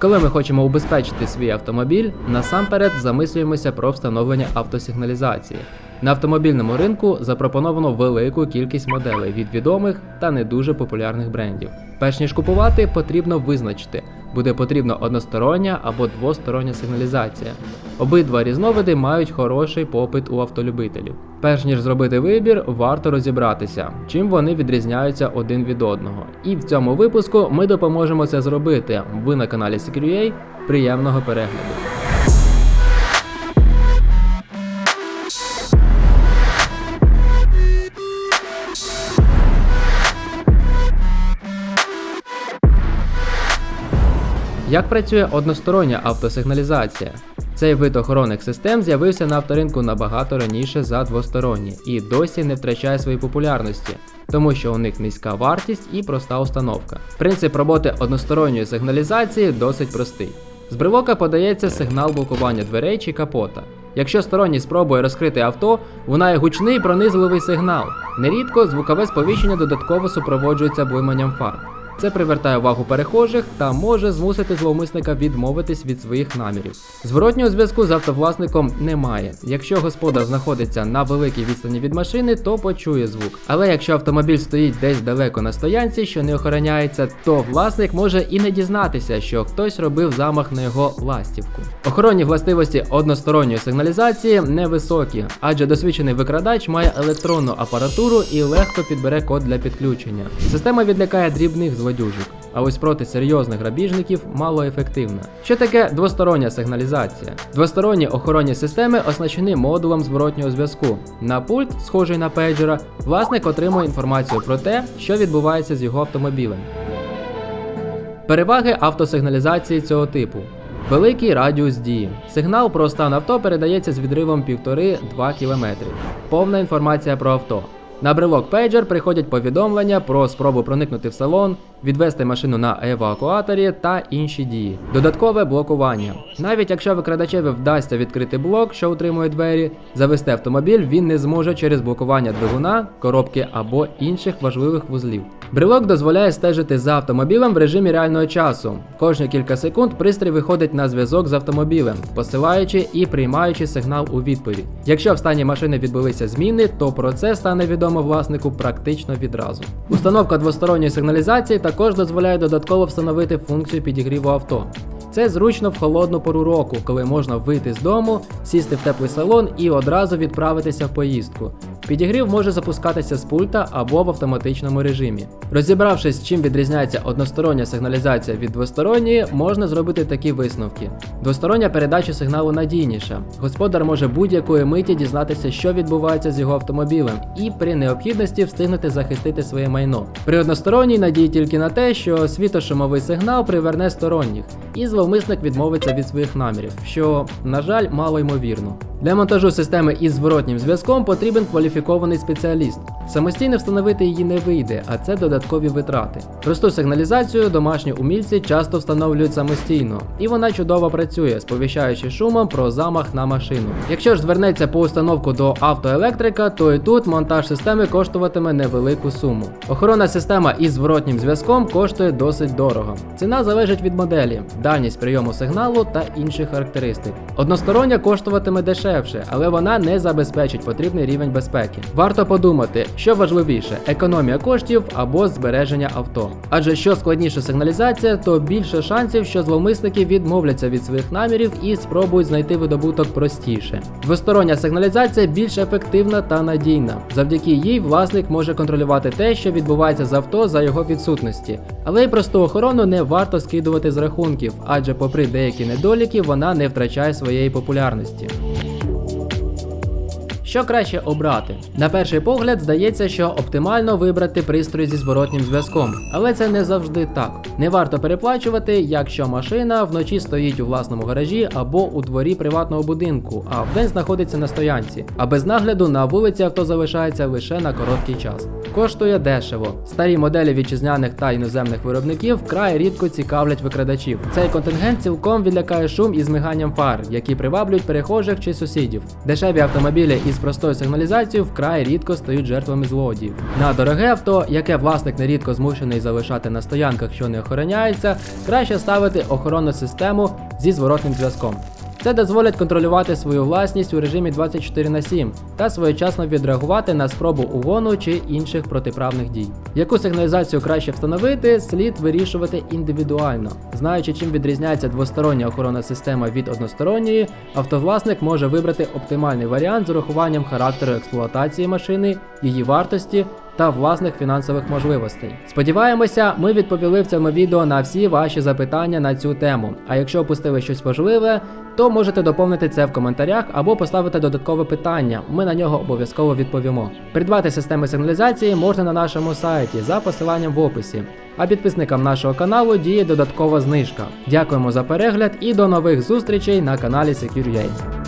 Коли ми хочемо убезпечити свій автомобіль, насамперед замислюємося про встановлення автосигналізації. На автомобільному ринку запропоновано велику кількість моделей від відомих та не дуже популярних брендів. Перш ніж купувати, потрібно визначити, буде потрібна одностороння або двостороння сигналізація. Обидва різновиди мають хороший попит у автолюбителів. Перш ніж зробити вибір, варто розібратися, чим вони відрізняються один від одного. І в цьому випуску ми допоможемо це зробити. Ви на каналі CQA. Приємного перегляду. Як працює одностороння автосигналізація? Цей вид охоронних систем з'явився на авторинку набагато раніше за двосторонні і досі не втрачає своєї популярності, тому що у них низька вартість і проста установка. Принцип роботи односторонньої сигналізації досить простий. З брелока подається сигнал блокування дверей чи капота. Якщо сторонній спробує розкрити авто, лунає гучний пронизливий сигнал. Нерідко звукове сповіщення додатково супроводжується блиманням фар. Це привертає увагу перехожих та може змусити зловмисника відмовитись від своїх намірів. Зворотнього зв'язку з автовласником немає. Якщо господар знаходиться на великій відстані від машини, то почує звук. Але якщо автомобіль стоїть десь далеко на стоянці, що не охороняється, то власник може і не дізнатися, що хтось робив замах на його ластівку. Охоронні властивості односторонньої сигналізації невисокі, адже досвідчений викрадач має електронну апаратуру і легко підбере код для підключення. Система відлякає дрібних злодюжок, а ось проти серйозних грабіжників малоефективна. Що таке двостороння сигналізація? Двосторонні охоронні системи оснащені модулем зворотнього зв'язку. На пульт, схожий на пейджера, власник отримує інформацію про те, що відбувається з його автомобілем. Переваги автосигналізації цього типу. Великий радіус дії. Сигнал про стан авто передається з відривом 1,5-2 км. Повна інформація про авто. На брелок пейджер приходять повідомлення про спробу проникнути в салон, відвести машину на евакуаторі та інші дії. Додаткове блокування. Навіть якщо викрадачеві вдасться відкрити блок, що утримує двері, завести автомобіль він не зможе через блокування двигуна, коробки або інших важливих вузлів. Брелок дозволяє стежити за автомобілем в режимі реального часу. Кожні кілька секунд пристрій виходить на зв'язок з автомобілем, посилаючи і приймаючи сигнал у відповідь. Якщо в стані машини відбулися зміни, то про це стане відомо власнику практично відразу. Установка двосторонньої сигналізації також дозволяє додатково встановити функцію підігріву авто. Це зручно в холодну пору року, коли можна вийти з дому, сісти в теплий салон і одразу відправитися в поїздку. Підігрів може запускатися з пульта або в автоматичному режимі. Розібравшись, чим відрізняється одностороння сигналізація від двосторонньої, можна зробити такі висновки. Двостороння передача сигналу надійніша. Господар може будь-якої миті дізнатися, що відбувається з його автомобілем, і при необхідності встигнути захистити своє майно. При односторонній надії тільки на те, що світошумовий сигнал приверне сторонніх, і зловмисник відмовиться від своїх намірів, що, на жаль, мало ймовірно. Для монтажу системи із зворотнім зв'язком потрібен кваліфікований спеціаліст. Самостійно встановити її не вийде, а це додаткові витрати. Просту сигналізацію домашні умільці часто встановлюють самостійно, і вона чудово працює, сповіщаючи шумом про замах на машину. Якщо ж звернеться по установку до автоелектрика, то і тут монтаж системи коштуватиме невелику суму. Охоронна система із зворотнім зв'язком коштує досить дорого. Ціна залежить від моделі, дальність прийому сигналу та інших характеристик. Одностороння коштуватиме дешевше, але вона не забезпечить потрібний рівень безпеки. Варто подумати, що важливіше економія коштів або збереження авто. Адже що складніша сигналізація, то більше шансів, що зловмисники відмовляться від своїх намірів і спробують знайти видобуток простіше. Двостороння сигналізація більш ефективна та надійна. Завдяки їй власник може контролювати те, що відбувається з авто за його відсутності. Але й просту охорону не варто скидувати з рахунків, адже, попри деякі недоліки, вона не втрачає своєї популярності. Що краще обрати? На перший погляд здається, що оптимально вибрати пристрій зі зворотнім зв'язком, але це не завжди так. Не варто переплачувати, якщо машина вночі стоїть у власному гаражі або у дворі приватного будинку, а вдень знаходиться на стоянці. А без нагляду на вулиці авто залишається лише на короткий час. Коштує дешево. Старі моделі вітчизняних та іноземних виробників вкрай рідко цікавлять викрадачів. Цей контингент цілком відлякає шум із миганням фар, які приваблюють перехожих чи сусідів. Дешеві автомобілі із простою сигналізацією вкрай рідко стають жертвами злодіїв. На дороге авто, яке власник нерідко змушений залишати на стоянках, що не охороняється, краще ставити охоронну систему зі зворотним зв'язком. Це дозволить контролювати свою власність у режимі 24 на 7 та своєчасно відреагувати на спробу угону чи інших протиправних дій. Яку сигналізацію краще встановити, слід вирішувати індивідуально. Знаючи, чим відрізняється двостороння охоронна система від односторонньої, автовласник може вибрати оптимальний варіант з урахуванням характеру експлуатації машини, її вартості та власних фінансових можливостей. Сподіваємося, ми відповіли в цьому відео на всі ваші запитання на цю тему. А якщо опустили щось важливе, то можете доповнити це в коментарях або поставити додаткове питання. Ми на нього обов'язково відповімо. Придбати системи сигналізації можна на нашому сайті за посиланням в описі. А підписникам нашого каналу діє додаткова знижка. Дякуємо за перегляд і до нових зустрічей на каналі Secure.ua.